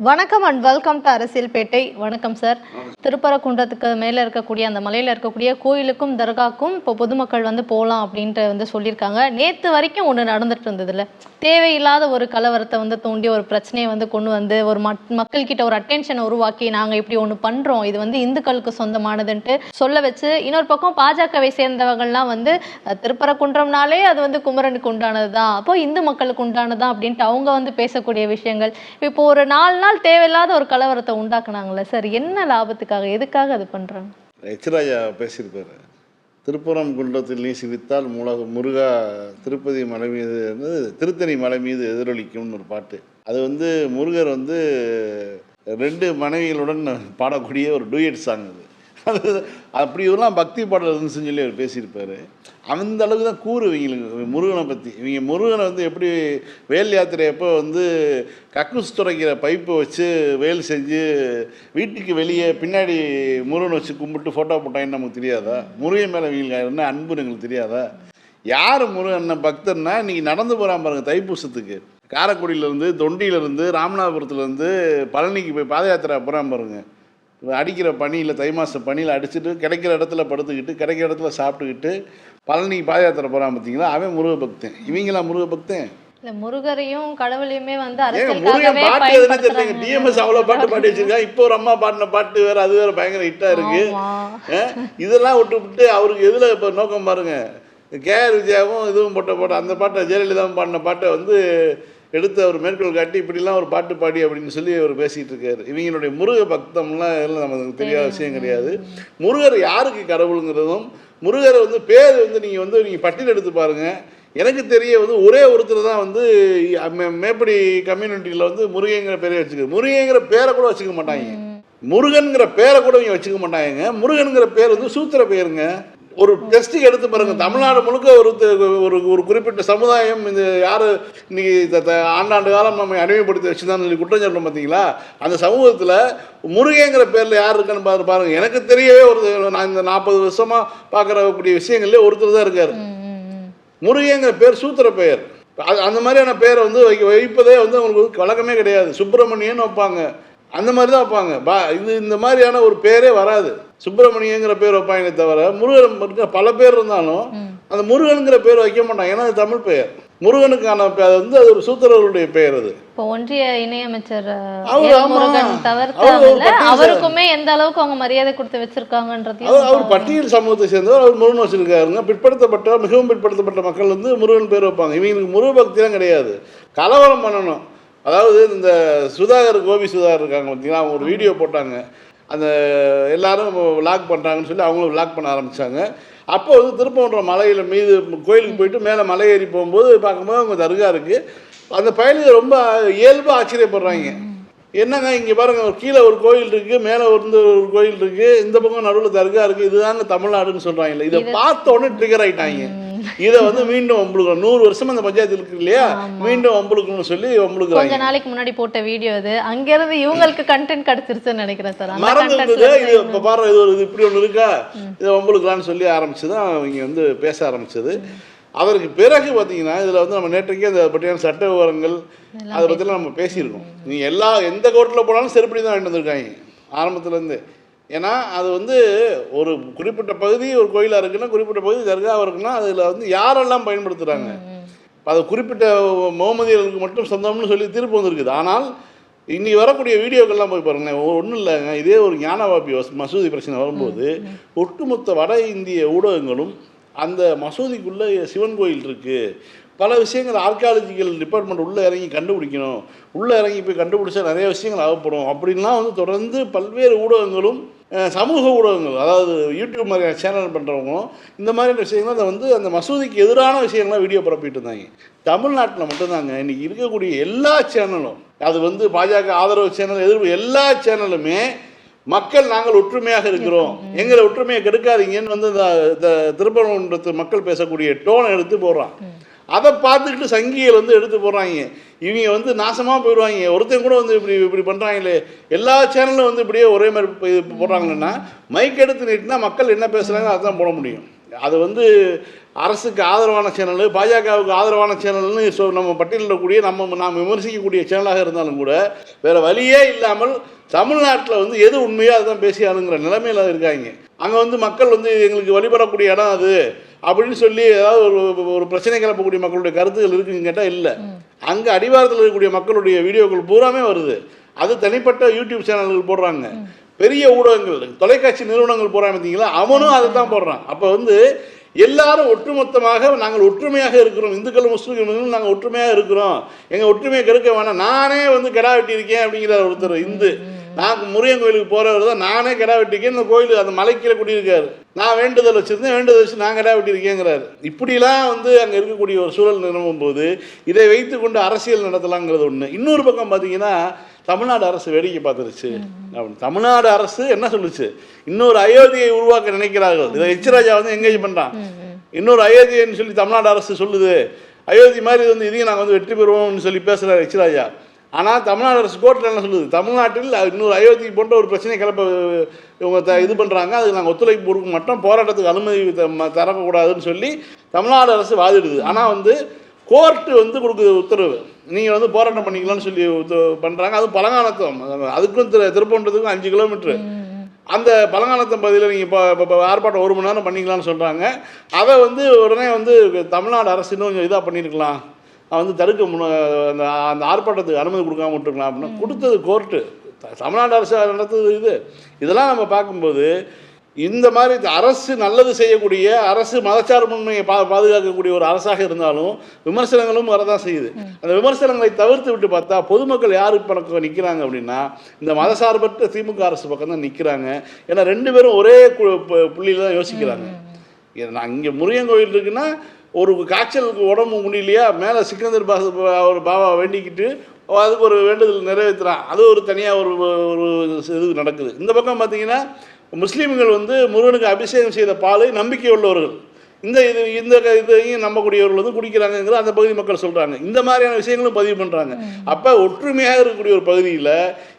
வணக்கம் and welcome to அரசியல் பேட்டை வணக்கம் சார் திருப்பரங்குன்றத்துக்கு மேலே இருக்கக்கூடிய அந்த மலையில் இருக்கக்கூடிய கோயிலுக்கும் தர்காக்கும் இப்போ பொதுமக்கள் வந்து போகலாம் அப்படின்ட்டு வந்து சொல்லியிருக்காங்க. நேற்று வரைக்கும் ஒன்று நடந்துட்டு இருந்ததுல தேவையில்லாத ஒரு கலவரத்தை வந்து தூண்டி ஒரு பிரச்சனையை வந்து கொண்டு வந்து ஒரு மக் மக்கள்கிட்ட ஒரு அட்டென்ஷனை உருவாக்கி நாங்கள் இப்படி ஒன்று பண்ணுறோம் இது வந்து இந்துக்களுக்கு சொந்தமானதுன்ட்டு சொல்ல வச்சு இன்னொரு பக்கம் பாஜகவை சேர்ந்தவங்கள்லாம் வந்து திருப்பரங்குன்றம்னாலே அது வந்து குமரனுக்கு உண்டானது தான் அப்போ இந்து மக்களுக்கு உண்டானது தான் அப்படின்ட்டு அவங்க வந்து பேசக்கூடிய விஷயங்கள். இப்போ ஒரு நாள்னா ஆள் தேவையில்லாத ஒரு கலவரத்தை உண்டாக்குனாங்கல்ல சார்? என்ன லாபத்துக்காக எதுக்காக அது பண்ணுறாங்க எச்ராஜா பேசியிருப்பார். திருப்புறம் குன்றத்தில் நீ சிரித்தால் முலக முருகா திருப்பதி மலை மீது வந்து திருத்தணி மலை மீது எதிரொலிக்கும்னு ஒரு பாட்டு. அது வந்து முருகர் வந்து ரெண்டு மனைவிகளுடன் பாடக்கூடிய ஒரு டூயட் சாங் அது. அது அப்படி இதெல்லாம் பக்தி பாடல் இருந்துச்சுன்னு சொல்லி அவர் பேசியிருப்பார். அந்த அளவுக்கு தான் கூறு இவங்களுக்கு முருகனை பற்றி இவங்க முருகனை வந்து எப்படி வேல் யாத்திரை எப்போ வந்து கக்கூஸ் துடைக்கிற பைப்பை வச்சு வேல் செஞ்சு வீட்டுக்கு வெளியே பின்னாடி முருகனை வச்சு கும்பிட்டு ஃபோட்டோ போட்டாங்கன்னு நமக்கு தெரியாதா? முருகன் மேலே இவங்களுக்கு என்ன அன்புன்னு எங்களுக்கு தெரியாதா? யார் முருகன் பக்தர்னா இன்றைக்கி நடந்து போகிறான் பாருங்கள் தைப்பூசத்துக்கு. காரைக்குடியிலேருந்து தொண்டியிலேருந்து ராமநாதபுரத்துலேருந்து பழனிக்கு போய் பாத யாத்திரை போகிறான் பாருங்கள் அடிக்கிற பனியில் தை மாத பனியில் அடிச்சுட்டு கிடைக்கிற இடத்துல படுத்துக்கிட்டு கிடைக்கிற இடத்துல சாப்பிட்டுக்கிட்டு பழனி பாத யாத்திரை போகிறான் பார்த்தீங்களா அவன் முருக பக்தன் இவங்களாம் முருக பக்தன் இல்ல முருகரையும் கடவுளையுமே வந்து அரசியலுக்காகவே பயன்படுத்துறாங்க. டிஎம்எஸ் அவ்வளோ பாட்டு பாடி வச்சிருக்காங்க இப்போ ஒரு அம்மா பாடின பாட்டு வேற அது வேற பயங்கர ஹிட்டாக இருக்கு. இதெல்லாம் விட்டு விட்டு அவருக்கு எதில் இப்போ நோக்கம் பாருங்க. கேஆர் விஜயாவும் இதுவும் போட்ட போட்ட அந்த பாட்டை ஜெயலலிதாவும் பாடின பாட்டை வந்து எடுத்து அவர் மேற்கோள் காட்டி இப்படிலாம் ஒரு பாட்டு பாடி அப்படின்னு சொல்லி அவர் பேசிகிட்டு இருக்காரு. இவங்களுடைய முருக பக்தம்லாம் எல்லாம் நமக்கு தெரியாத விஷயம் கிடையாது. முருகர் யாருக்கு கடவுளுங்கிறதும் முருகரை வந்து பேர் வந்து நீங்கள் வந்து நீங்கள் பட்டியல் எடுத்து பாருங்கள் எனக்கு தெரிய வந்து ஒரே ஒருத்தர் தான் வந்து மேப்படி கம்யூனிட்டியில் வந்து முருகைங்கிற பேரே வச்சுக்க முருகைங்கிற பேரை கூட வச்சுக்க மாட்டாங்க. முருகன்கிற பேரை கூட இவங்க வச்சுக்க மாட்டாங்க. முருகனுங்கிற பேர் வந்து சூத்திர பேருங்க. ஒரு டெஸ்ட்டுக்கு எடுத்து பாருங்க. தமிழ்நாடு முழுக்க ஒரு ஒரு ஒரு குறிப்பிட்ட சமுதாயம் இந்த யார் இன்னைக்கு ஆண்டாண்டு காலம் நம்ம அடிமைப்படுத்தி வச்சுதான் சொல்லி குற்றம் சொல்றோம் பார்த்தீங்களா அந்த சமூகத்தில் முருகேங்கிற பேரில் யார் இருக்கான்னு பாரு பாருங்க. எனக்கு தெரியவே ஒரு நான் இந்த நாற்பது வருஷமாக பார்க்குறக்கூடிய விஷயங்கள்லேயே ஒருத்தர் தான் இருக்கார். முருகைங்கிற பேர் சூத்திர பெயர். அது அந்த மாதிரியான பேரை வந்து வைப்பதே வந்து அவங்களுக்கு வழக்கமே கிடையாது. சுப்பிரமணியன்னு வைப்பாங்க. அந்த மாதிரி தான் வைப்பாங்க. பா இது இந்த மாதிரியான ஒரு பேரே வராது. சுப்பிரமணியங்கிற பேர் வைப்பாங்களே தவிர முருகன் பல பேர் இருந்தாலும் அந்த முருகனுங்கிற பேர் வைக்க மாட்டாங்க. ஏன்னா அது தமிழ் பெயர். முருகனுக்கான அது வந்து அது ஒரு சூத்திரருடைய பெயர் அது. இப்போ ஒன்றிய இணையமைச்சர் அவருக்குமே எந்த அளவுக்கு அவங்க மரியாதை கொடுத்து அவர் வச்சிருக்காங்கன்றதையும் அவர் பட்டியல் சமூகத்தை சேர்ந்தவர் அவர் முருகன் வச்சிருக்காருங்க. பிற்படுத்தப்பட்ட மிகவும் பிற்படுத்தப்பட்ட மக்கள் வந்து முருகன் பேர் வைப்பாங்க. இவங்களுக்கு முருக பக்திலாம் கிடையாது. கலவரம் பண்ணணும். அதாவது இந்த சுதாகர் கோபி சுதாகர் இருக்காங்க பார்த்தீங்களா அவங்க ஒரு வீடியோ போட்டாங்க. அந்த எல்லாரும் லாக் பண்ணுறாங்கன்னு சொல்லி அவங்களும் லாக் பண்ண ஆரம்பித்தாங்க அப்போ வந்து திருப்பவன்ற மலையில் மீது கோயிலுக்கு போயிட்டு மேலே மலை ஏறி போகும்போது பார்க்கும்போது அவங்க தர்கா இருக்குது அந்த பயணிகள் ரொம்ப இயல்பாக ஆச்சரியப்படுறாங்க. என்னங்க இங்கே பாருங்க கீழே ஒரு கோயில் இருக்கு மேலே வந்து ஒரு கோயில் இருக்கு இந்த பக்கம் நடுவில் தர்கா இருக்கு இதுதாங்க தமிழ்நாடுன்னு சொல்றாங்கல்ல. இதை பார்த்த உடனே ட்ரிகர் ஆயிட்டாங்க. இதை வந்து மீண்டும் வம்புழுக்கணும். நூறு வருஷம் அந்த பஞ்சாயத்து இருக்கு இல்லையா? மீண்டும் வம்புழுக்கணும்னு சொல்லி கொஞ்ச வம்புழுக்குறாங்க நாளைக்கு முன்னாடி போட்ட வீடியோ இது. அங்கிருந்து இவங்களுக்கு கண்டென்ட் கிடைச்சிருச்சுன்னு நினைக்கிறேன் சார். மறந்து இருந்தது. இது இப்போ பாரு இது ஒரு இது இப்படி ஒன்று இருக்கா? இதை வம்புழுக்கலான்னு சொல்லி ஆரம்பிச்சு தான் இவங்க வந்து பேச ஆரம்பிச்சது. அதற்கு பிறகு பார்த்தீங்கன்னா இதில் வந்து நம்ம நேற்றைக்கே அந்த பற்றியான சட்ட விவரங்கள் அதை பற்றிலாம் நம்ம பேசியிருக்கோம். நீ எல்லா எந்த கோர்ட்டில் போனாலும் செருப்படி தான் வாங்கிட்டு வந்திருக்காங்க ஆரம்பத்துலேருந்து. ஏன்னா அது வந்து ஒரு குறிப்பிட்ட பகுதி ஒரு கோயிலாக இருக்குன்னா குறிப்பிட்ட பகுதி தர்காவாக இருக்குன்னா அதில் வந்து யாரெல்லாம் பயன்படுத்துகிறாங்க அது குறிப்பிட்ட முகமதியர்களுக்கு மட்டும் சொந்தம்னு சொல்லி தீர்ப்பு வந்திருக்குது. ஆனால் இன்னைக்கு வரக்கூடிய வீடியோக்கள்லாம் போய் பாருங்களேன் ஒன்றும் இல்லைங்க. இதே ஒரு ஞானவாபி மசூதி பிரச்சனை வரும்போது ஒட்டுமொத்த வட இந்திய ஊடகங்களும் அந்த மசூதிக்குள்ளே சிவன் கோயில் இருக்குது பல விஷயங்கள் ஆர்கியாலஜிக்கல் டிபார்ட்மெண்ட் உள்ளே இறங்கி கண்டுபிடிக்கணும். உள்ளே இறங்கி போய் கண்டுபிடிச்சா நிறைய விஷயங்கள் ஆகப்படும். அப்படின்லாம் வந்து தொடர்ந்து பல்வேறு ஊடகங்களும் சமூக ஊடகங்கள் அதாவது யூடியூப் மாதிரியான சேனல் பண்ணுறவங்களும் இந்த மாதிரியான விஷயங்கள் அதை வந்து அந்த மசூதிக்கு எதிரான விஷயங்கள்லாம் வீடியோ பரப்பிட்டு இருந்தாங்க. தமிழ்நாட்டில் மட்டும்தாங்க இன்றைக்கி இருக்கக்கூடிய எல்லா சேனலும் அது வந்து பாஜக ஆதரவு சேனல் எதிர்ப்பு எல்லா சேனலுமே மக்கள் நாங்கள் ஒற்றுமையாக இருக்கிறோம். எங்களை ஒற்றுமையை கெடுக்காதீங்கன்னு வந்து இந்த திருப்பரங்குன்றத்து மக்கள் பேசக்கூடிய டோனை எடுத்து போடுறான். அதை பார்த்துக்கிட்டு சங்கிகள் வந்து எடுத்து போடுறாங்க. இவங்க வந்து நாசமாக போயிடுவாங்க. ஒருத்தன் கூட வந்து இப்படி இப்படி பண்ணுறாங்களே எல்லா சேனலும் வந்து இப்படியே ஒரே மாதிரி போடுறாங்கன்னா மைக் எடுத்து நீட்டினா மக்கள் என்ன பேசுகிறாங்க அதுதான் போட முடியும். அது வந்து அரசுக்கு ஆதரவான சேனல் பாஜகவுக்கு ஆதரவான சேனல்னு சொ நம்ம பட்டியலிடக்கூடிய நம்ம நாம் விமர்சிக்கக்கூடிய சேனலாக இருந்தாலும் கூட வேறு வழியே இல்லாமல் தமிழ்நாட்டில் வந்து எது உண்மையோ அதுதான் பேசியாளுங்கிற நிலைமையில் இருக்காங்க. அங்கே வந்து மக்கள் வந்து எங்களுக்கு வழிபடக்கூடிய இடம் அது அப்படின்னு சொல்லி ஏதாவது ஒரு ஒரு பிரச்சனை கிளப்பக்கூடிய மக்களுடைய கருத்துகள் இருக்குன்னு கேட்டால் இல்லை. அங்கே அடிவாரத்தில் இருக்கக்கூடிய மக்களுடைய வீடியோக்கள் பூராமே வருது. அது தனிப்பட்ட யூடியூப் சேனல்கள் போடுறாங்க. பெரிய ஊடகங்கள் தொலைக்காட்சி நிறுவனங்கள் போடுறாங்க பார்த்தீங்களா அவனும் அதை தான் போடுறான். அப்போ வந்து எல்லாரும் ஒட்டுமொத்தமாக நாங்கள் ஒற்றுமையாக இருக்கிறோம். இந்துக்களும் முஸ்லீம்களும் நாங்கள் ஒற்றுமையாக இருக்கிறோம். எங்கள் ஒற்றுமையை கெடுக்க வேணாம். நானே வந்து கிடா வெட்டியிருக்கேன் அப்படிங்கிறார் ஒருத்தர் இந்து. நான் முருகன் கோயிலுக்கு போகிறவர் தான். நானே கிடா வெட்டிருக்கேன் இந்த கோயில் அந்த மலைக்கீழே குடியிருக்காரு. நான் வேண்டுதல் வச்சுருந்தேன். வேண்டுதல் வச்சு நான் கிடா வெட்டியிருக்கேங்கிறாரு. இப்படிலாம் வந்து அங்கே இருக்கக்கூடிய ஒரு சூழல் நிலவும் போது இதை வைத்து கொண்டு அரசியல் நடத்தலாங்கிறது ஒன்று இன்னொரு பக்கம் பார்த்தீங்கன்னா தமிழ்நாடு அரசு வேடிக்கை பார்த்துருச்சு. தமிழ்நாடு அரசு என்ன சொல்லுச்சு? இன்னொரு அயோத்தியை உருவாக்க நினைக்கிறார்கள். இதை எச் ராஜா வந்து எங்கேஜ் பண்ணுறான் இன்னொரு அயோத்தியன்னு சொல்லி தமிழ்நாடு அரசு சொல்லுது. அயோத்தி மாதிரி வந்து இதையும் நாங்கள் வந்து வெற்றி பெறுவோம்னு சொல்லி பேசுகிறார் எச் ராஜா ஆனால் தமிழ்நாடு அரசு கோர்ட்டில் என்ன சொல்லுது? தமிழ்நாட்டில் இன்னொரு அயோத்தி போன்ற ஒரு பிரச்சனை கிளப்ப இவங்க த இது பண்ணுறாங்க அதுக்கு நாங்கள் ஒத்துழைப்பு கொடுக்க மாட்டோம். போராட்டத்துக்கு அனுமதி த- தரக்கூடாதுன்னு சொல்லி தமிழ்நாடு அரசு வாதிடுது. ஆனால் வந்து கோர்ட்டு வந்து கொடுக்குது உத்தரவு. நீங்கள் வந்து போராட்டம் பண்ணிக்கலாம்னு சொல்லி பண்ணுறாங்க அதுவும் பழங்காலத்தம். அதுக்கும் திரு திருப்பன்றதுக்கும் அஞ்சு கிலோமீட்ரு அந்த பழங்காலத்தம் பகுதியில் நீங்கள் இப்போ இப்போ ஆர்ப்பாட்டம் ஒரு மணி நேரம் பண்ணிக்கலாம்னு சொல்கிறாங்க அதை வந்து உடனே வந்து தமிழ்நாடு அரசு இன்னும் கொஞ்சம் இதாக பண்ணியிருக்கலாம் வந்து தடுக்க முன் அந்த அந்த ஆர்ப்பாட்டத்துக்கு அனுமதி கொடுக்காம விட்டுருக்கலாம் அப்படின்னு கொடுத்தது கோர்ட்டு. தமிழ்நாடு அரசு நடத்துது இது. இதெல்லாம் நம்ம பார்க்கும்போது இந்த மாதிரி அரசு நல்லது செய்யக்கூடிய அரசு மதச்சார்பின்மையை பா பாதுகாக்கக்கூடிய ஒரு அரசாக இருந்தாலும் விமர்சனங்களும் வரதான் செய்யுது. அந்த விமர்சனங்களை தவிர்த்து விட்டு பார்த்தா பொதுமக்கள் யாரு பக்கம் நிற்கிறாங்க அப்படின்னா இந்த மதசார்பற்ற திமுக அரசு பக்கம் தான் நிற்கிறாங்க ஏன்னா ரெண்டு பேரும் ஒரே புள்ளியில தான் யோசிக்கிறாங்க. நான் இங்கே முருகன் கோயில் இருக்குன்னா ஒரு காய்ச்சலுக்கு உடம்பு முடியலையா மேலே சிக்கந்தர் பாச ஒரு பாபா வேண்டிக்கிட்டு அதுக்கு ஒரு வேண்டுதல் நிறைவேற்றுறான் அது ஒரு தனியாக ஒரு ஒரு இது நடக்குது. இந்த பக்கம் பார்த்தீங்கன்னா முஸ்லீம்கள் வந்து முருகனுக்கு அபிஷேகம் செய்த பாலை நம்பிக்கை உள்ளவர்கள் இந்த இது இந்த இதையும் நம்பக்கூடியவர்கள் வந்து குடிக்கிறாங்கங்கிற அந்த பகுதி மக்கள் சொல்கிறாங்க இந்த மாதிரியான விஷயங்களும் பதிவு பண்ணுறாங்க அப்போ ஒற்றுமையாக இருக்கக்கூடிய ஒரு பகுதியில்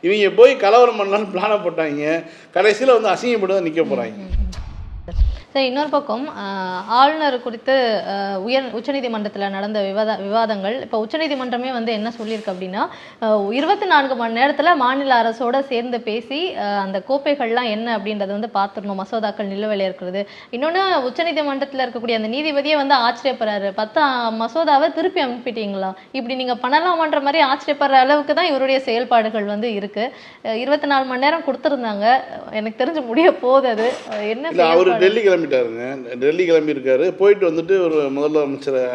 இவங்க போய் கலவரம் பண்ணலான்னு பிளான போட்டாங்க. கடைசியில் வந்து அசிங்கப்பட்டு தான் நிற்க போகிறாங்க சரி இன்னொரு பக்கம் ஆளுநர் குறித்து உயர் உச்சநீதிமன்றத்தில் நடந்த விவாத விவாதங்கள். இப்போ உச்சநீதிமன்றமே வந்து என்ன சொல்லியிருக்கு அப்படின்னா இருபத்தி நான்கு மணி நேரத்தில் மாநில அரசோட சேர்ந்து பேசி அந்த கோப்பைகள்லாம் என்ன அப்படின்றத வந்து பார்த்துடணும். மசோதாக்கள் நிலுவையில் இருக்கிறது. இன்னொன்று உச்சநீதிமன்றத்தில் இருக்கக்கூடிய அந்த நீதிபதியே வந்து ஆச்சரியப்படுறாரு. பத்து மசோதாவை திருப்பி அனுப்பிட்டீங்களா? இப்படி நீங்கள் பண்ணலாமான்ற மாதிரி ஆச்சரியப்படுற அளவுக்கு தான் இவருடைய செயல்பாடுகள் வந்து இருக்கு. இருபத்தி நாலு மணி நேரம் கொடுத்துருந்தாங்க. எனக்கு தெரிஞ்சு முடிய போகுது அது. என்ன கிளம்பிட்டாருங்க. டெல்லி கிளம்பியிருக்காரு. போயிட்டு வந்துட்டு ஒரு முதலமைச்சரை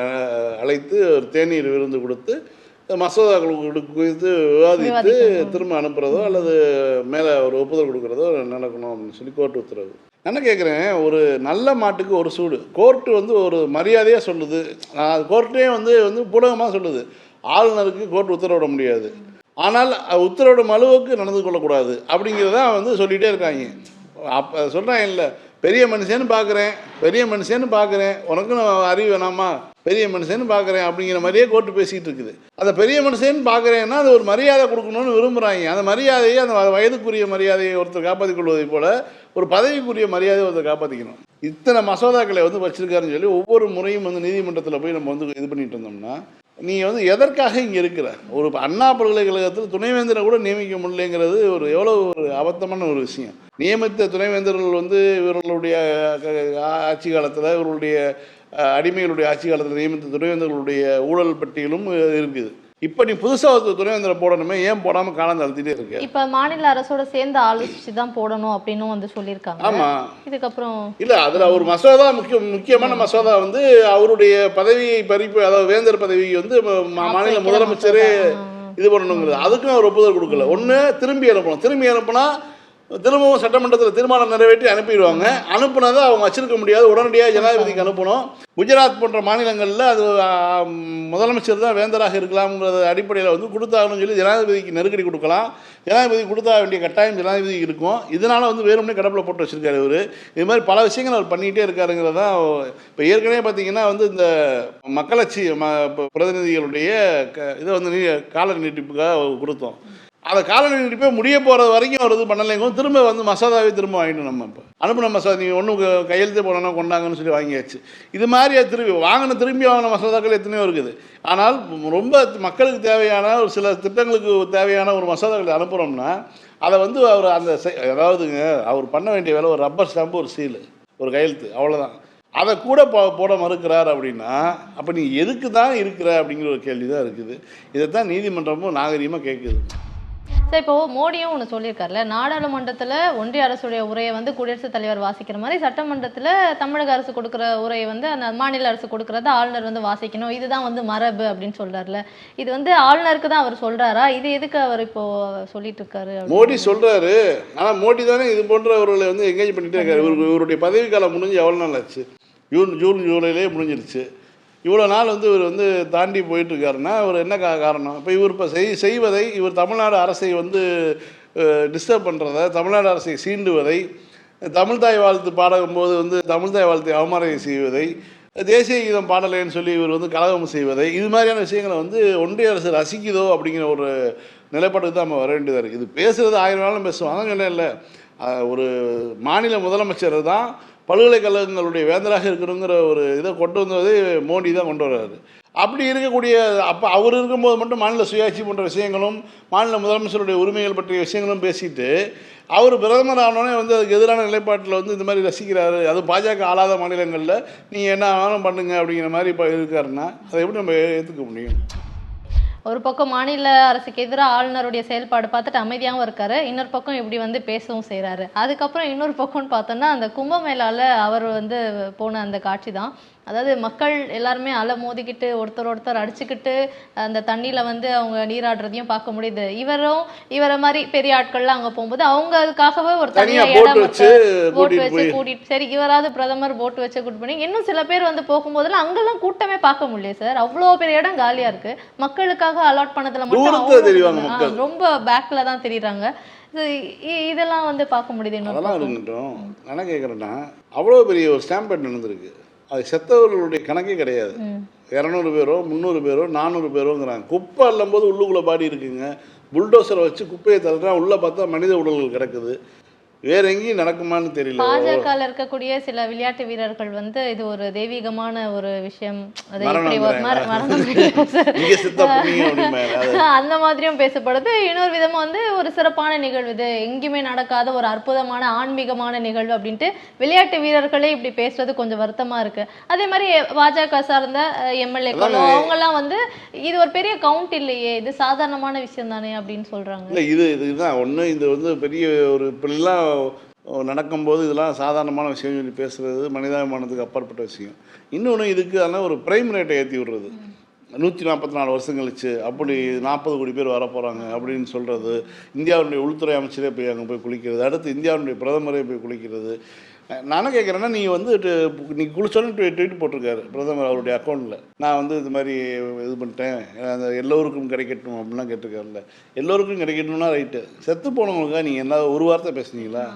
அழைத்து ஒரு தேநீர் விருந்து கொடுத்து மசோதாக்கள் குறி- குறித்து விவாதித்து. திரும்ப அனுப்புறதோ அல்லது மேலே ஒரு ஒப்புதல் கொடுக்குறதோ நடக்கணும் அப்படின்னு சொல்லி கோர்ட் உத்தரவு. என்ன கேட்குறேன் ஒரு நல்ல மாட்டுக்கு ஒரு சூடு. கோர்ட்டு வந்து ஒரு மரியாதையாக சொல்லுது. நான் கோர்ட்டே வந்து வந்து பூடகமாக சொல்லுது. ஆளுநருக்கு கோர்ட் உத்தரவிட முடியாது. ஆனால் உத்தரவிடும் அளவுக்கு நடந்து கொள்ளக்கூடாது. அப்படிங்கிறத வந்து சொல்லிகிட்டே இருக்காங்க. அப்போ சொல்கிறேன் இல்லை பெரிய மனுஷன்னு பார்க்குறேன் பெரிய மனுஷன்னு பார்க்குறேன் உனக்கும் நான் அறிவு வேணாமா? பெரிய மனுஷன்னு பார்க்குறேன் அப்படிங்கிற மாதிரியே கோர்ட்டு பேசிகிட்டு இருக்குது. அந்த பெரிய மனுஷன்னு பார்க்குறேன்னா அது ஒரு மரியாதை கொடுக்கணும்னு விரும்புகிறாங்க அந்த மரியாதையை அந்த வ- வயதுக்குரிய மரியாதையை ஒருத்தர் காப்பாற்றிக் கொள்வதைப் போல் ஒரு பதவிக்குரிய மரியாதையை ஒருத்தர் காப்பாற்றிக்கணும் இத்தனை மசோதாக்களை வந்து வச்சிருக்காருன்னு சொல்லி ஒவ்வொரு முறையும் வந்து நீதிமன்றத்தில் போய் நம்ம வந்து இது பண்ணிட்டு இருந்தோம்னா நீ வந்து எதற்காக இங்கே இருக்கிற? ஒரு அண்ணா பல்கலைக்கழகத்தில் துணைவேந்தரை கூட நியமிக்க முடியலைங்கிறது ஒரு எவ்வளோ ஒரு அபத்தமான ஒரு விஷயம். நியமித்த துணைவேந்தர்கள் வந்து இவர்களுடைய ஆட்சி காலத்தில் இவர்களுடைய அடிமைகளுடைய ஆட்சி காலத்தில் நியமித்த துணைவேந்தர்களுடைய ஊழல் பட்டியலும் இருக்குது. இப்போ நீ புதுசாக ஒரு துணைவேந்தரை போடணுமே ஏன் போடாமல் காலம் தளர்த்திட்டே இருக்க? இப்ப மாநில அரசோட சேர்ந்து ஆலோசிச்சு தான் போடணும் அப்படின்னும் வந்து சொல்லியிருக்காங்க. ஆமாம் இதுக்கப்புறம் இல்லை அதில் ஒரு மசோதா முக்கிய முக்கியமான மசோதா வந்து அவருடைய பதவியை பறிப்பு அதாவது வேந்தர் பதவி வந்து மாநில முதலமைச்சரே. இது பண்ணணுங்கிறது. அதுக்கும் அவர் ஒப்புதல் கொடுக்கல. ஒன்று திரும்பி அனுப்பணும். திரும்பி அனுப்புனா திரும்பவும் சட்டமன்றத்தில் தீர்மானம் நிறைவேற்றி அனுப்பிடுவாங்க. அனுப்புனதை அவங்க வச்சிருக்க முடியாது. உடனடியாக ஜனாதிபதிக்கு அனுப்பணும். குஜராத் போன்ற மாநிலங்களில் அது முதலமைச்சர் தான் வேந்தராக இருக்கலாம்ங்கிறத அடிப்படையில் வந்து கொடுத்தாங்கன்னு சொல்லி ஜனாதிபதிக்கு நெருக்கடி கொடுக்கலாம். ஜனாதிபதி கொடுத்தா வேண்டிய கட்டாயம் ஜனாதிபதிக்கு இருக்கும். இதனால் வந்து வேணும்னே கடப்பில் போட்டு வச்சிருக்காரு இவர். இது மாதிரி பல விஷயங்கள் அவர் பண்ணிகிட்டே இருக்காருங்கிறது தான் இப்போ ஏற்கனவே பார்த்தீங்கன்னா வந்து இந்த மக்களாட்சி ம பிரதிநிதிகளுடைய க இதை வந்து நீ கால நீட்டிப்புக்காக கொடுத்தோம். அதை காலநிலை நீடிப்பே முடிய போகிறது வரைக்கும் அவர் இது பண்ணலைங்க திரும்ப வந்து மசோதாவே திரும்ப வாங்கிட்டு நம்ம இப்போ. அனுப்பின மசோதா. நீங்கள் ஒன்றும் கையெழுத்து போனோன்னா கொண்டாங்கன்னு சொல்லி வாங்கியாச்சு. இது மாதிரி திரும்பி வாங்கின திரும்பி வாங்கின மசோதாக்கள் எத்தனையோ இருக்குது. ஆனால் ரொம்ப மக்களுக்கு தேவையான ஒரு சில திட்டங்களுக்கு தேவையான ஒரு மசோதாக்கள் அனுப்புகிறோம்னா அதை வந்து அவர் அந்த செ- அதாவதுங்க அவர் பண்ண வேண்டிய வேலை ஒரு ரப்பர் ஸ்டாம்பு ஒரு சீலு ஒரு கையெழுத்து அவ்வளோதான் அதை கூட போ போட மறுக்கிறார் அப்படின்னா அப்போ நீ எதுக்கு தான் இருக்கிற அப்படிங்கிற ஒரு கேள்வி தான் இருக்குது. இதை தான் நீதிமன்றமும் நாகரீகமாக கேட்குது சார் இப்போ மோடியும் ஒன்று சொல்லியிருக்காருல்ல நாடாளுமன்றத்தில் ஒன்றிய அரசுடைய உரையை வந்து குடியரசுத் தலைவர் வாசிக்கிற மாதிரி சட்டமன்றத்தில் தமிழக அரசு கொடுக்குற உரையை வந்து அந்த மாநில அரசு கொடுக்குறத ஆளுநர் வந்து வாசிக்கணும். இதுதான் வந்து மரபு அப்படின்னு சொல்கிறாருல இது வந்து ஆளுநருக்கு தான் அவர் சொல்கிறாரா இது எதுக்கு அவர் இப்போது சொல்லிட்டு இருக்காரு மோடி சொல்கிறாரு ஆனால் மோடி தானே இது போன்றவர்களை வந்து எங்கேஜ் பண்ணிட்டே இருக்காரு. இவருடைய பதவி காலம் முடிஞ்சு எவ்வளோ நாள் ஆச்சு? ஜூன் ஜூன் ஜூலையிலே முடிஞ்சிருச்சு. இவ்வளோ நாள் வந்து இவர் வந்து தாண்டி போயிட்டுருக்காருன்னா அவர் என்ன கா காரணம்? இப்போ இவர் இப்போ செய் செய்வதை இவர் தமிழ்நாடு அரசை வந்து டிஸ்டர்ப் பண்ணுறத தமிழ்நாடு அரசை சீண்டுவதை தமிழ்தாய் வாழ்த்து பாடும்போது வந்து தமிழ்தாய் வாழ்த்தை அவமரியாதை செய்வதை தேசிய கீதம் பாடலைன்னு சொல்லி இவர் வந்து கலகம் செய்வதை இது மாதிரியான விஷயங்களை வந்து ஒன்றிய அரசு ரசிக்குதோ அப்படிங்கிற ஒரு நிலைப்பாட்டுக்கு தான் நம்ம வர வேண்டியதாக இருக்குது இது பேசுகிறது ஆயிரம் நாளும் பேசுவாங்க இல்லை இல்லை ஒரு மாநில முதலமைச்சர் தான் பல்கலைக்கழகங்களுடைய வேந்தராக இருக்கணுங்கிற ஒரு இதை கொண்டு வந்தது மோடி தான் கொண்டு வர்றாரு. அப்படி இருக்கக்கூடிய அப்போ அவர் இருக்கும்போது மட்டும் மாநில சுயாட்சி போன்ற விஷயங்களும் மாநில முதலமைச்சருடைய உரிமைகள் பற்றிய விஷயங்களும் பேசிட்டு அவர் பிரதமர் ஆனோடனே வந்து அதுக்கு எதிரான நிலைப்பாட்டில் வந்து இந்த மாதிரி ரசிக்கிறாரு. அது பாஜக ஆளாத மாநிலங்களில் நீங்கள் என்ன ஆனாலும் பண்ணுங்க அப்படிங்கிற மாதிரி இப்போ இருக்காருன்னா அதை எப்படி நம்ம ஏற்றுக்க முடியும்? ஒரு பக்கம் மாநில அரசுக்கு எதிராக ஆளுநருடைய செயல்பாடு பார்த்துட்டு அமைதியாகவும் இருக்காரு. இன்னொரு பக்கம் இப்படி வந்து பேசவும் செய்கிறாரு அதுக்கப்புறம் இன்னொரு பக்கம்னு பார்த்தோம்னா அந்த கும்பமேளால அவர் வந்து போன அந்த காட்சி தான் அதாவது மக்கள் எல்லாருமே அலை மோதிக்கிட்டு ஒருத்தர் ஒருத்தர் அடிச்சுக்கிட்டு அந்த தண்ணியில வந்து அவங்க நீராடுறதையும் பார்க்க முடியுது. இவரும் இவரை மாதிரி பெரிய ஆட்கள்லாம் அங்க போகும்போது அவங்க அதுக்காகவே ஒரு தனியா தனியா போட்டு இடம் வச்சு போட்டு வச்சு கூட்டிட்டு சரி இவராவது பிரதமர் போட்டு வச்சு கூட்டு பண்ணி இன்னும் சில பேர் வந்து போகும்போதெல்லாம் அங்கெல்லாம் கூட்டமே பார்க்க முடியல சார். அவ்வளோ பெரிய இடம் காலியா இருக்கு. மக்களுக்காக அலாட் பண்ணதுல மட்டும். ரொம்ப பேக்ல தான் தெரியுறாங்க. இதெல்லாம் வந்து பார்க்க முடியுது அதெல்லாம். இருக்கட்டும். நான் கேட்குறேன்னா அவ்வளோ பெரிய ஒரு ஸ்டாம்பேட் நடந்திருக்கு. அது செத்தவர்களுடைய கணக்கே கிடையாது. இரநூறு பேரோ முந்நூறு பேரோ நானூறு பேரோங்கிறாங்க. குப்பை அள்ளும் போது உள்ளுக்குள்ளே பாடி இருக்குங்க புல்டோசரை வச்சு குப்பையை தள்ளுறா உள்ளே பார்த்தா மனித உடல்கள் கிடக்குது. வேற எங்கேயும் நடக்குமான்னு தெரியல. பாஜகல இருக்கக்கூடிய சில விளையாட்டு வீரர்கள் வந்து இது ஒரு தெய்வீகமான ஒரு விஷயம். அந்த மாதிரியும் பேசப்படுது. இன்னொரு விதமா வந்து ஒரு சிறப்பான நிகழ்வு இது. எங்கேயுமே நடக்காத ஒரு அற்புதமான ஆன்மீகமான நிகழ்வு அப்படின்ட்டு விளையாட்டு வீரர்களே இப்படி பேசுறது கொஞ்சம் வருத்தமா இருக்கு. அதே மாதிரி பாஜக சார்ந்த எம்எல்ஏக்களோ அவங்கெல்லாம் வந்து இது ஒரு பெரிய கவுண்ட் இல்லையே. இது சாதாரணமான விஷயம் தானே அப்படின்னு சொல்றாங்க. இல்லை இது இதுதான். ஒன்று இது வந்து பெரிய ஒரு இப்படிலாம் நடக்கும்போது இதெல்லாம் சாதாரணமான விஷயம் சொல்லி பேசுறது மனிதாபிமானத்துக்கு அப்பாற்பட்ட விஷயம். இன்னொன்று இதுக்கு அதெல்லாம் ஒரு பிரைம் ரேட்டை ஏற்றி விடுறது. நூற்றி நாற்பத்தி நாலு வருஷம் கழிச்சு அப்படி நாற்பது கோடி பேர் வர போகிறாங்க அப்படின்னு சொல்கிறது இந்தியாவினுடைய உள்துறை அமைச்சரே போய் அங்கே போய் குளிக்கிறது அடுத்து இந்தியாவினுடைய பிரதமரே போய் குளிக்கிறது நானும் கேட்குறேன்னா நீ வந்து நீ குளிச்சோன்னு ட்வீட் போட்டிருக்காரு பிரதமர் அவருடைய அக்கௌண்ட்டில் நான் வந்து இது மாதிரி இது பண்ணிட்டேன். அந்த எல்லோருக்கும் கிடைக்கட்டும் அப்படிலாம் கேட்டிருக்காருல்ல. எல்லோருக்கும் கிடைக்கணும்னா ரைட்டு. செத்து போனவங்களுக்காக நீங்கள் என்ன ஒரு வார்த்தை பேசுனீங்களா?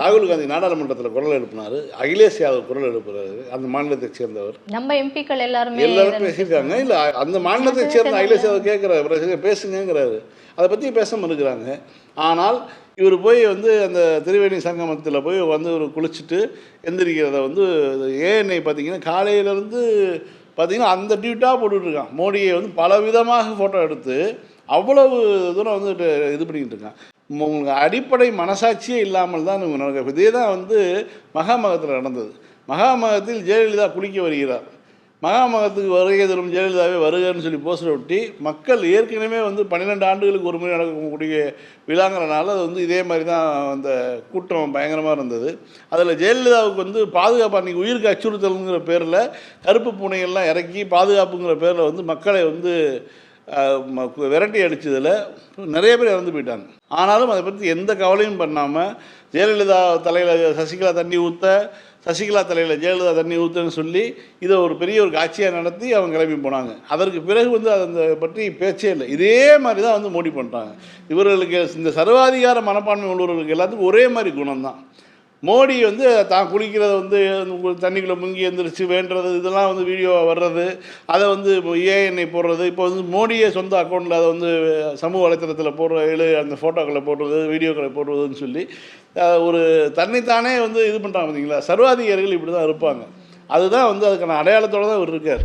ராகுல் காந்தி நாடாளுமன்றத்தில் குரல் எழுப்பினாரு. அகிலேஷ் யாதவ் குரல் எழுப்புறாரு. அந்த மாநிலத்தை சேர்ந்தவர். நம்ம எம்பிக்கள் எல்லாருமே எல்லாரும் பேசியிருக்காங்க. இல்லை அந்த மாநிலத்தை சேர்ந்த அகிலேஷ் யாதவ் கேட்குறாரு பேசுங்கிறாரு அதை பற்றி பேச மறுக்கிறாங்க ஆனால் இவர் போய் வந்து அந்த திருவேணி சங்கமத்தில் போய் வந்து ஒரு குளிச்சுட்டு எந்திரிக்கிறத வந்து ஏஎன்ஐ பார்த்தீங்கன்னா காலையிலேருந்து பார்த்தீங்கன்னா அந்த டியூட்டாக போட்டுட்ருக்கான். மோடியை வந்து பல விதமாக ஃபோட்டோ எடுத்து அவ்வளவு தூரம் வந்து இது பண்ணிக்கிட்டு இருக்கான். உங்களுக்கு அடிப்படை மனசாட்சியே இல்லாமல் தான் இவங்க நடக்க இதே தான் வந்து மகாமகத்தில் நடந்தது. மகாமகத்தில் ஜெயலலிதா குளிக்க வருகிறார். மகாமகத்துக்கு வருகை தரும் ஜெயலலிதாவே வருகன்னு சொல்லி போஸ்டர் ஒட்டி மக்கள் ஏற்கனவே வந்து பன்னிரெண்டு ஆண்டுகளுக்கு ஒரு முறை நடக்கக்கூடிய விழாங்கிறனால அது வந்து இதே மாதிரி தான் அந்த கூட்டம் பயங்கரமாக இருந்தது. அதில் ஜெயலலிதாவுக்கு வந்து பாதுகாப்பு அன்றைக்கி உயிருக்கு அச்சுறுத்தலுங்கிற பேரில் கருப்பு பூனைகள்லாம் இறக்கி பாதுகாப்புங்கிற பேரில் வந்து மக்களை வந்து ம- விரட்டி அடித்ததில் நிறைய பேர் இறந்து போயிட்டாங்க. ஆனாலும் அதை பற்றி எந்த கவலையும் பண்ணாமல் ஜெயலலிதா தலையில் சசிகலா தண்ணி ஊற்ற சசிகலா தலையில் ஜெயலலிதா தண்ணி ஊற்றுன்னு சொல்லி இதை ஒரு பெரிய ஒரு காட்சியாக நடத்தி அவங்க கிளம்பி போனாங்க. அதற்கு பிறகு வந்து அந்த பற்றி பேச்சே இல்லை. இதே மாதிரி தான் வந்து மோடி பண்ணுறாங்க இவர்களுக்கு இந்த சர்வாதிகார மனப்பான்மை உள்ளவர்களுக்கு எல்லாத்துக்கும் ஒரே மாதிரி குணம் தான் மோடி வந்து தான் குளிக்கிறத வந்து தண்ணிக்குள்ளே முங்கி எழுந்திரிச்சு வேண்டுறது இதெல்லாம் வந்து வீடியோ வர்றது அதை வந்து ஏஎன்ஐ போடுறது. இப்போ வந்து மோடியே சொந்த அக்கௌண்ட்டில் அதை வந்து சமூக வலைத்தளத்தில் போடுற எழு அந்த ஃபோட்டோக்களை போடுறது வீடியோக்களை போடுறதுன்னு சொல்லி ஒரு தன்னைத்தானே வந்து இது பண்ணுறாங்க பார்த்தீங்களா சர்வாதிகாரிகள் இப்படி தான் இருப்பாங்க. அதுதான் வந்து அதுக்கான அடையாளத்தோடு தான் இவர் இருக்கார்.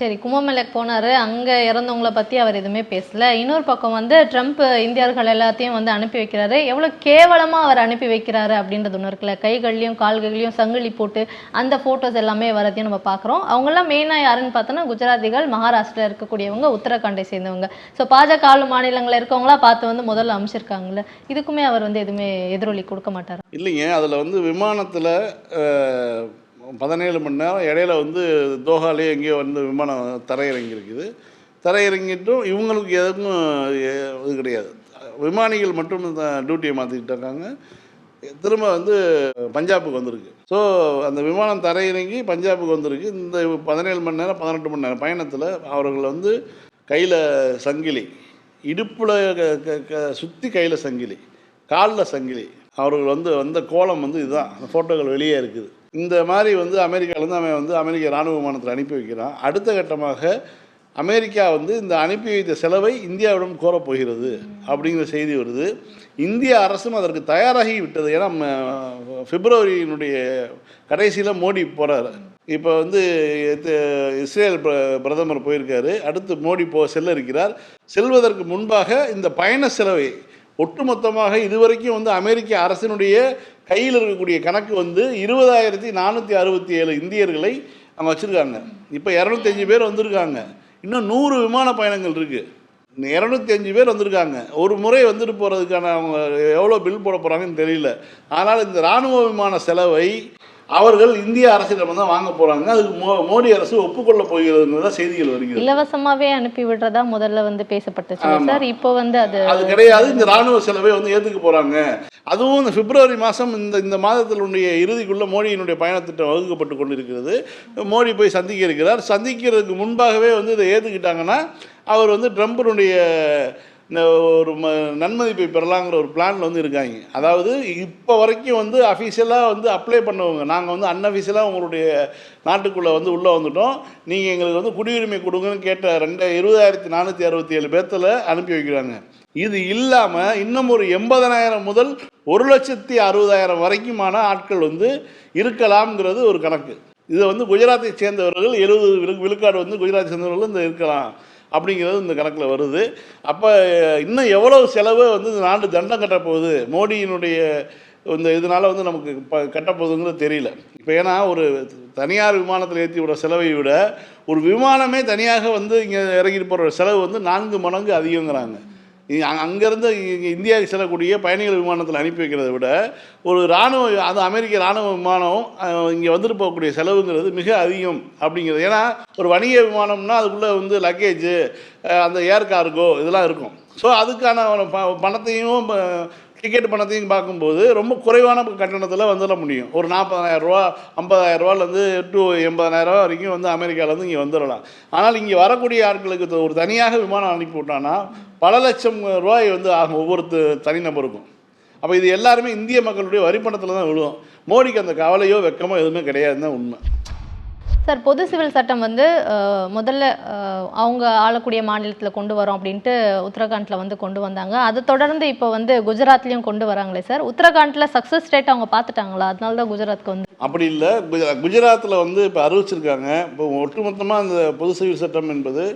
சரி கும்பமேளைக்கு போனாரு. அங்கே இறந்தவங்கள பற்றி அவர் எதுவுமே பேசல. இன்னொரு பக்கம் வந்து ட்ரம்ப் இந்தியர்கள் எல்லாத்தையும் வந்து அனுப்பி வைக்கிறாரு. எவ்வளோ கேவலமாக அவர் அனுப்பி வைக்கிறாரு அப்படின்றது ஒன்று இருக்குல்ல. கைகள்லையும் கால்கள்லையும் சங்கிலி போட்டு அந்த ஃபோட்டோஸ் எல்லாமே வரதையும் நம்ம பார்க்குறோம். அவங்கெல்லாம் மெயினாக யாருன்னு பார்த்தோன்னா குஜராத்திகள் மகாராஷ்டிரா இருக்கக்கூடியவங்க உத்தரகாண்டை சேர்ந்தவங்க. ஸோ பாஜக ஆளு மாநிலங்களில் இருக்கவங்களா பார்த்து வந்து முதல்ல அமைச்சிருக்காங்கல்ல. இதுக்குமே அவர் வந்து எதுவுமே எதிரொலி கொடுக்க மாட்டார்? இல்லைங்க அதில் வந்து விமானத்தில் பதினேழு மணி நேரம் இடையில வந்து தோஹாலே எங்கேயோ வந்து விமானம் தரையிறங்கியிருக்குது. தரையிறங்கிட்டும் இவங்களுக்கு எதுக்கும் இது கிடையாது. விமானிகள் மட்டும் டியூட்டியை மாற்றிக்கிட்டு இருக்காங்க. திரும்ப வந்து பஞ்சாபுக்கு வந்திருக்கு. ஸோ அந்த விமானம் தரையிறங்கி பஞ்சாபுக்கு வந்திருக்கு. இந்த பதினேழு மணி நேரம் பதினெட்டு மணி நேரம் பயணத்தில் அவர்கள் வந்து கையில் சங்கிலி இடுப்பில் சுற்றி கையில் சங்கிலி காலில் சங்கிலி. அவர்கள் வந்து வந்த கோலம் வந்து இதுதான். அந்த ஃபோட்டோக்கள் வெளியே இருக்குது. இந்த மாதிரி வந்து அமெரிக்காவிலேருந்து அவன் வந்து அமெரிக்க இராணுவ விமானத்தில் அனுப்பி வைக்கிறான். அடுத்த கட்டமாக அமெரிக்கா வந்து இந்த அனுப்பி வைத்த செலவை இந்தியாவிடம் கோரப்போகிறது அப்படிங்கிற செய்தி வருது. இந்திய அரசும் அதற்கு தயாராகி விட்டது. ஏன்னா பிப்ரவரியினுடைய கடைசியில் மோடி போகிறார் இப்போ வந்து இஸ்ரேல் பிர- பிரதமர் போயிருக்காரு. அடுத்து மோடி போ செல்ல இருக்கிறார் செல்வதற்கு முன்பாக இந்த பயண செலவை ஒட்டுமொத்தமாக இதுவரைக்கும் வந்து அமெரிக்க அரசினுடைய கையில் இருக்கக்கூடிய கணக்கு வந்து இருபதாயிரத்தி நானூற்றி அறுபத்தி ஏழு இந்தியர்களை அவங்க வச்சுருக்காங்க. இப்போ இரநூத்தஞ்சு பேர் வந்திருக்காங்க. இன்னும் நூறு விமான பயணங்கள் இருக்குது இரநூத்தி அஞ்சு பேர் வந்திருக்காங்க. ஒரு முறை வந்துட்டு போகிறதுக்கான அவங்க எவ்வளோ பில் போட போகிறாங்கன்னு தெரியல. ஆனால் இந்த இராணுவ விமான செலவை அவர்கள் இந்திய அரசிடம் தான் வாங்க போகிறாங்க அதுக்கு மோ மோடி அரசு ஒப்புக்கொள்ள போகிறதுங்கிறத செய்திகள் வருகிறது. இலவசமாவே அனுப்பி விடுறதா முதல்ல வந்து பேசப்பட்டுச்சு. சார். இப்போ வந்து அது அது கிடையாது. இந்த ராணுவ செலவை வந்து ஏற்றுக்க போகிறாங்க அதுவும் இந்த பிப்ரவரி மாதம் இந்த இந்த மாதத்தினுடைய இறுதிக்குள்ள மோடியினுடைய பயணத்திட்டம் வகுக்கப்பட்டு கொண்டிருக்கிறது. மோடி போய் சந்திக்க இருக்கிறார். சந்திக்கிறதுக்கு முன்பாகவே வந்து இதை ஏற்றுக்கிட்டாங்கன்னா அவர் வந்து ட்ரம்பினுடைய இந்த ஒரு ம நன்மதிப்பை பெறலாங்கிற ஒரு பிளானில் வந்து இருக்காங்க. அதாவது இப்போ வரைக்கும் வந்து அஃபீஷியலாக வந்து அப்ளை பண்ணவங்க நாங்கள் வந்து அன்அஃபீஷியலாக உங்களுடைய நாட்டுக்குள்ளே வந்து உள்ளே வந்துட்டோம். நீங்கள் எங்களுக்கு வந்து குடியுரிமை கொடுங்கன்னு கேட்ட ரெண்டு இருபதாயிரத்தி நானூற்றி அறுபத்தி ஏழு பேர்த்தில் அனுப்பி வைக்கிறாங்க. இது இல்லாமல் இன்னும் ஒரு எண்பதனாயிரம் முதல் ஒரு லட்சத்தி அறுபதாயிரம் வரைக்குமான ஆட்கள் வந்து இருக்கலாம்ங்கிறது ஒரு கணக்கு. இதை வந்து குஜராத்தை சேர்ந்தவர்கள் எழுபது விழு விழுக்காடு வந்து குஜராத்தை சேர்ந்தவர்கள் இந்த இருக்கலாம். அப்படிங்கிறது இந்த கணக்கில் வருது. அப்போ இன்னும் எவ்வளோ செலவு வந்து இந்த நாடு தண்டம் கட்டப்போகுது மோடியினுடைய இந்த இதனால் வந்து நமக்கு இப்போ கட்டப்போகுதுங்கிறது தெரியல. இப்போ ஏன்னா ஒரு தனியார் விமானத்தில் ஏற்றி விட செலவை விட ஒரு விமானமே தனியாக வந்து இங்கே இறங்கிட்டு போகிற செலவு வந்து நான்கு மடங்கு அதிகங்கிறாங்க. அங்கேருந்து இந்தியாவுக்கு செல்லக்கூடிய பயணிகள் விமானத்தில் அனுப்பி வைக்கிறதை விட ஒரு இராணுவ அது அமெரிக்க இராணுவ விமானம் இங்கே வந்துட்டு போகக்கூடிய செலவுங்கிறது மிக அதிகம் அப்படிங்கிறது. ஏன்னா ஒரு வணிக விமானம்னா அதுக்குள்ளே வந்து லக்கேஜு அந்த ஏர் கார்கோ இதெல்லாம் இருக்கும். ஸோ அதுக்கான ப பணத்தையும் டிக்கெட் பணத்தையும் பார்க்கும்போது ரொம்ப குறைவான கட்டணத்தில் வந்துட முடியும். ஒரு நாற்பதாயிரம் ரூபா டு எண்பதாயிரம் ரூபா வரைக்கும் வந்து அமெரிக்காவிலேருந்து இங்கே வந்துடலாம். ஆனால் இங்கே வரக்கூடிய ஆட்களுக்கு ஒரு தனியாக விமானம் அனுப்பி விட்டான்னா பல லட்சம் ரூபாய் வந்து ஆகும் ஒவ்வொரு தனிநபருக்கும். அப்போ இது எல்லாருமே இந்திய மக்களுடைய வரிப்பணத்தில் தான் விழுவும் மோடிக்கு அந்த கவலையோ வெக்கமோ எதுவுமே கிடையாதுன்னு தான் உண்மை. சார் பொது சிவில் சட்டம் வந்து முதல்ல அவங்க ஆளக்கூடிய மாநிலத்தில் கொண்டு வரோம் அப்படின்ட்டு உத்தரகாண்டில் வந்து கொண்டு வந்தாங்க. அதை தொடர்ந்து இப்போ வந்து குஜராத்லேயும் கொண்டு வராங்களே சார். உத்தரகாண்டில் சக்ஸஸ் ரேட் அவங்க பார்த்துட்டாங்களா அதனால தான் குஜராத்க்கு வந்து. அப்படி இல்லை. குஜராத்தில் வந்து இப்போ அறிவிச்சிருக்காங்க. இப்போ ஒட்டுமொத்தமாக அந்த பொது சிவில் சட்டம் என்பது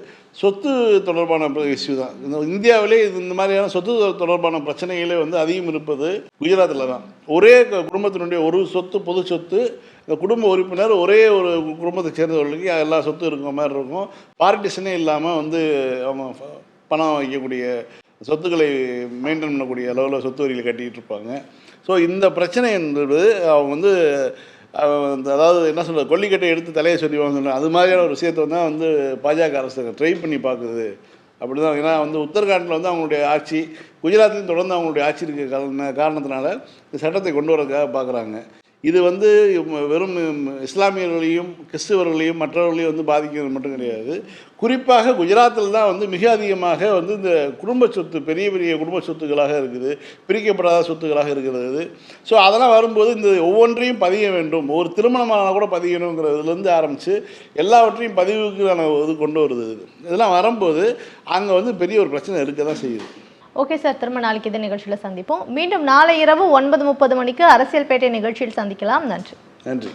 சொத்து தொடர்பான இஷ்யூ தான். இந்த இந்தியாவிலே இது இந்த மாதிரியான சொத்து தொடர்பான பிரச்சனைகளே வந்து அதிகம் இருப்பது குஜராத்தில் தான். ஒரே குடும்பத்தினுடைய ஒரு சொத்து பொது சொத்து இந்த குடும்ப உறுப்பினர் ஒரே ஒரு குடும்பத்தை சேர்ந்தவர்களுக்கு எல்லா சொத்தும் இருக்கிற மாதிரி இருக்கும். பார்ட்டிஷனே இல்லாமல் வந்து அவங்க பணம் வைக்கக்கூடிய சொத்துக்களை மெயின்டைன் பண்ணக்கூடிய அளவில் சொத்து வரிகளை கட்டிக்கிட்டு இருப்பாங்க. ஸோ இந்த பிரச்சனை என்பது அவங்க வந்து அதாவது என்ன சொல்கிறது கொல்லிக்கட்டை எடுத்து தலையை சொல்லிவாங்க அது மாதிரியான ஒரு விஷயத்தை தான் வந்து பாஜக அரசு ட்ரை பண்ணி பார்க்குது. அப்படி தான் ஏன்னா வந்து உத்தரகாண்டில் வந்து அவங்களுடைய ஆட்சி குஜராத்லேயும் தொடர்ந்து அவங்களுடைய ஆட்சி இருக்க காரண காரணத்தினால இந்த சட்டத்தை கொண்டு வரதுக்காக பார்க்குறாங்க. இது வந்து வெறும் இஸ்லாமியர்களையும் கிறிஸ்துவர்களையும் மற்றவர்களையும் வந்து பாதிக்கிறது மட்டும் கிடையாது. குறிப்பாக குஜராத்தில் தான் வந்து மிக அதிகமாக வந்து இந்த குடும்ப சொத்து பெரிய பெரிய குடும்ப சொத்துக்களாக இருக்குது. பிரிக்கப்படாத சொத்துக்களாக இருக்கிறது. ஸோ அதெல்லாம் வரும்போது இந்த ஒவ்வொன்றையும் பதிய வேண்டும். ஒரு திருமணமான கூட பதியணுங்கிறதுலேருந்து ஆரம்பித்து எல்லாவற்றையும் பதிவுக்கான இது கொண்டு வருது இதெல்லாம் வரும்போது அங்கே வந்து பெரிய ஒரு பிரச்சனை இருக்க தான் செய்யுது. ஓகே சார் திரும்ப நாளைக்கு இதே நிகழ்ச்சியில் சந்திப்போம். மீண்டும் நாளை இரவு ஒன்பது முப்பது மணிக்கு அரசியல் பேட்டை நிகழ்ச்சியில் சந்திக்கலாம். நன்றி. நன்றி.